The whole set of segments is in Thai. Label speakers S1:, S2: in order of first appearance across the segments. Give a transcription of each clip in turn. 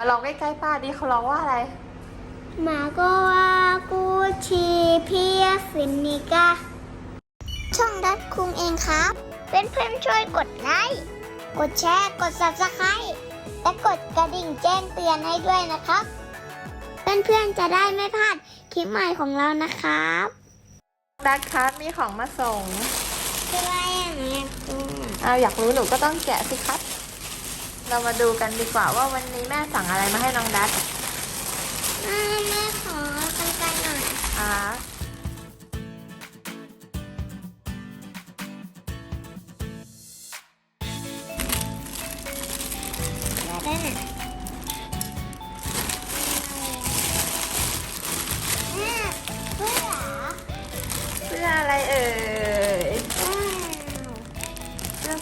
S1: มาลองใกล้ๆป้าดิเขาร้องว่าอะไร
S2: หมาก็ว่ากูชีเพียฟินิกาช่องดัดคุงเองครับเป็นเพื่อนๆช่วยกดไลค์ กดแชร์ กด subscribe และกดกระดิ่งแจ้งเตือนให้ด้วยนะครับ เพื่อนๆจะได้ไม่พลาดคลิปใหม่ของเรานะครับ
S1: ดัดครับมีของมาส่ง
S2: อะไรอย่างเงี้ย
S1: เอาอยากรู้หนูก็ต้องแกะสิครับ เรามาดูกันดีกว่าว่าวันนี้แม่สั่งอะไรมาให้น้องดัด
S2: แม่ขอกันไกลหน่อย
S1: อ่า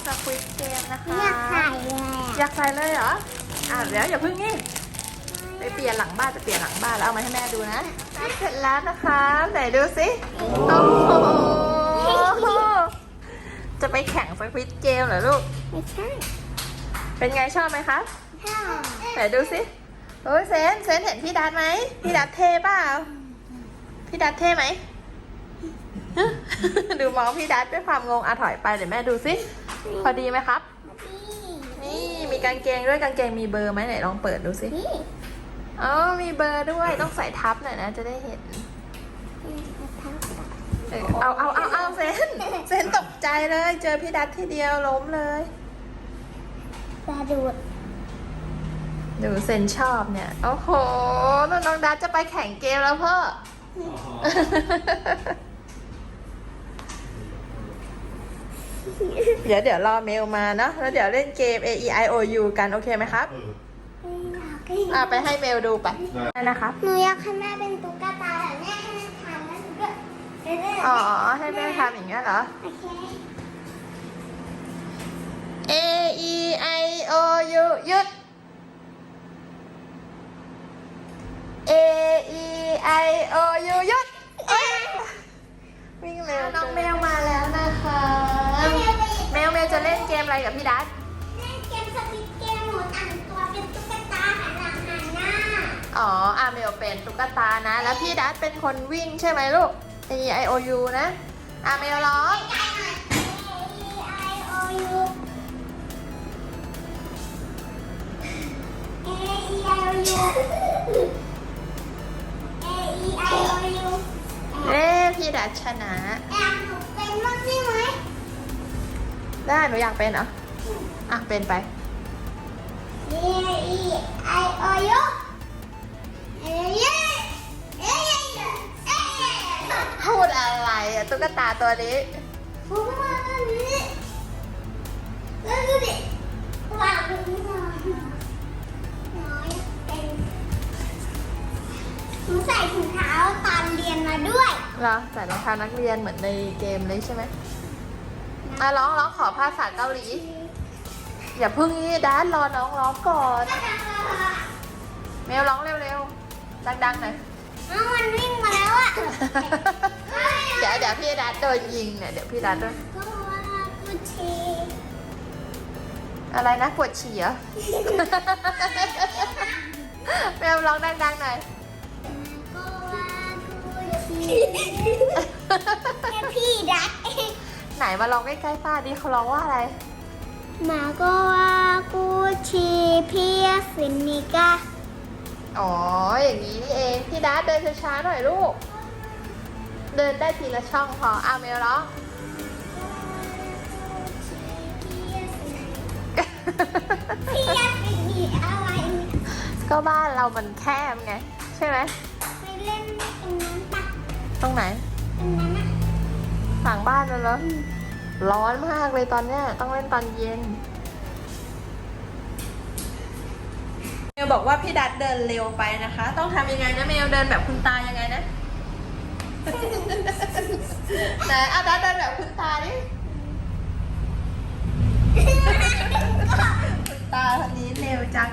S1: สื้อสควิตเกมนะคะ
S2: อยากใส่เลย
S1: อยากใส่เลยเหรอ อะเดี๋ยวอย่าเพิ่งนี่ไปเปลี่ยนหลังบ้านจะเปลี่ยนหลังบ้านแล้วเอามาให้แม่ดูนะ เสร็จแล้วนะคะไหนดูสิโอ้โหจะไปแข่งสควิตเกมเหรอลูก
S2: ไม่ใช่
S1: เป็นไงชอบไหมคะ
S2: ค่ะ
S1: ไหนดูสิโอ้ยเซนเซนเห็นพี่ดัดไหมพี่ดัดเท่เปล่าพี่ดัดเท่ไหม ดูมองพี่ดัดด้วยความงงอะถอยไปเดี๋ยวแม่ดูสิ พอดีไหมครับ นี่มีกางเกงด้วยกางเกงมีเบอร์ไหมไหนลองเปิดดูสิ
S2: นี่
S1: อ๋อมีเบอร์ด้วยต้องใส่ทับหน่อยนะจะได้เห็น เออเอาเอาเอาเอาเซนเซนตกใจเลย เจอพี่ดัดทีเดียวล้มเลย
S2: ปลาดูด
S1: ดูเซนชอบเนี่ย โอ้โหน้องน้องดัดจะไปแข่งเกมแล้วพ่อ เดี๋ยวเดี๋ยวรอเมลมาเนาะแล้วเดี๋ยวเล่นเกม A E I O U กันโอเคไหมครับอ่าไปให้เมลดูไปได้นะครับ
S2: หนูอยากให้แม่เป็นตุ๊กตาแต่แม่ให้แม่ทำแล้วหนูก็เรื่อยๆ
S1: อ๋อให้แม่ทำอย่างเงี้ยเหรอ
S2: โอเค
S1: A E I O U หยุด A E I O U หยุดเอ้ยวิ่งเร็วน้องแมวมาแล้วนะคะ แมวแมวจะเล่นเกมอะไรกับพี่ดัท
S2: เล่นเกมสติ๊กเกมหนูแต่งตัวเป็นตุ๊กตาหันหลังหันหน้า
S1: อ๋ออาเมลเป็นตุ๊กตานะ แล้วพี่ดัทเป็นคนวิ่งใช่ไหมลูก A E I O U นะอาเมลร้อง
S2: ใกล้หน่อย A E I O U A E I O U ได้ห
S1: นูอยากเป็นเหรออะเป็นไป
S2: A E I O U เอ้ยเยเอ้ยเอ้ย
S1: พูดอะไรอะตุ๊กตาตัวนี้
S2: ผมว่าแบบนี้แล้วดูดิวางตรงนี้หน่อนอยเป็นหนูใส่ถุงเท้าตอนเรียนมาด้วย
S1: เหรอใส่รองเท้านักเรียนเหมือนในเกมเลยใช่ไหม อะร้องร้องขอภาษาเกาหลี อย่าเพิ่งนี้ด้านรอน้องร้องก่อนเมลร้องเร็วๆ ดังๆหน่อย
S2: เอามันวิ่งมาแล้วอะ
S1: เดี๋ยวเดี๋ยวพี่ดัดโดนยิงเนี่ยเดี๋ยวพี่ดัดโดน
S2: ก็ว่ากูชี
S1: อะไรนะปวดฉี่เหรอเมลร้องดังๆหน่อย ไหนมาร้องใกล้ๆป้าดิเขาร้องว่าอะไร
S2: หมาก็ว่ากูชีพี่ฟินิกา
S1: อ๋อ อย่างนี้นี่เอง พี่ดัดเดินช้าๆหน่อยลูก เดินได้ทีละช่องพออาเมลร้อง
S2: พี่อยากไปหนีอะไร
S1: ก็บ้านเรามันแคบไง ใช่ไหม
S2: ไปเล่นตรงนั้นปะ
S1: ตรงไหน
S2: ตรงนั้นอะ
S1: หลังบ้านนั่นเหรอร้อนมากเลยตอนเนี้ยต้องเล่นตอนเย็นเมลบอกว่าพี่ดัดเดินเร็วไปนะคะ ต้องทำยังไงนะเมลเดินแบบคุณตายังไงนะไหนเอาดัดเดินแบบคุณตาดิคุณตาคนนี้เร็วจัง